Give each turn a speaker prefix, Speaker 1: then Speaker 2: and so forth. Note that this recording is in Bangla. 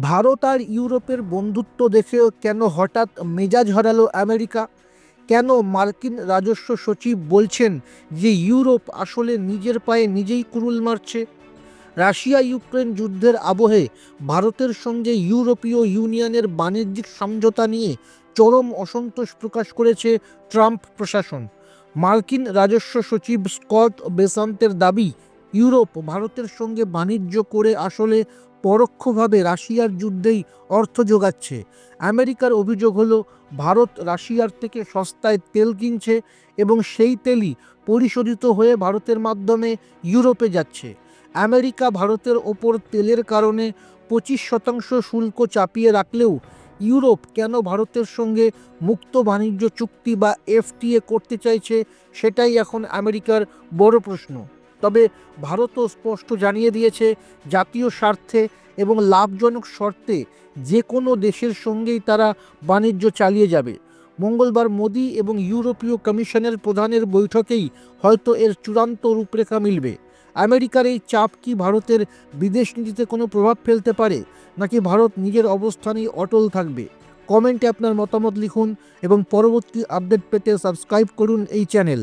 Speaker 1: ভারত আর ইউরোপের বন্ধুত্ব দেখেও কেন হঠাৎ মেজাজ হারালো আমেরিকা? কেন মার্কিন রাজস্ব সচিব বলছেন যে ইউরোপ আসলে নিজের পায়ে নিজেই কুরুল মারছে? রাশিয়া ইউক্রেন যুদ্ধের আবহে ভারতের সঙ্গে ইউরোপীয় ইউনিয়নের বাণিজ্যিক সমঝোতা নিয়ে চরম অসন্তোষ প্রকাশ করেছে ট্রাম্প প্রশাসন। মার্কিন রাজস্ব সচিব স্কট বেসান্তের দাবি ইউরোপ ভারতের সঙ্গে বাণিজ্য করে আসলে পরোক্ষভাবে রাশিয়ার যুদ্ধেই অর্থ যোগাচ্ছে। আমেরিকার অভিযোগ হলো, ভারত রাশিয়ার থেকে সস্তায় তেল কিনছে এবং সেই তেলই পরিশোধিত হয়ে ভারতের মাধ্যমে ইউরোপে যাচ্ছে। আমেরিকা ভারতের ওপর তেলের কারণে পঁচিশ শতাংশ শুল্ক চাপিয়ে রাখলেও ইউরোপ কেন ভারতের সঙ্গে মুক্ত বাণিজ্য চুক্তি বা এফটিএ করতে চাইছে, সেটাই এখন আমেরিকার বড় প্রশ্ন। তবে ভারতও স্পষ্ট জানিয়ে দিয়েছে, জাতীয় স্বার্থে এবং লাভজনক শর্তে যে কোনো দেশের সঙ্গেই তারা বাণিজ্য চালিয়ে যাবে। মঙ্গলবার মোদি এবং ইউরোপীয় কমিশনের প্রধানের বৈঠকেই হয়তো এর চূড়ান্ত রূপরেখা মিলবে। আমেরিকার এই চাপ কি ভারতের বিদেশ নীতিতে কোনো প্রভাব ফেলতে পারে, নাকি ভারত নিজের অবস্থানেই অটল থাকবে? কমেন্টে আপনার মতামত লিখুন এবং পরবর্তী আপডেট পেতে সাবস্ক্রাইব করুন এই চ্যানেল।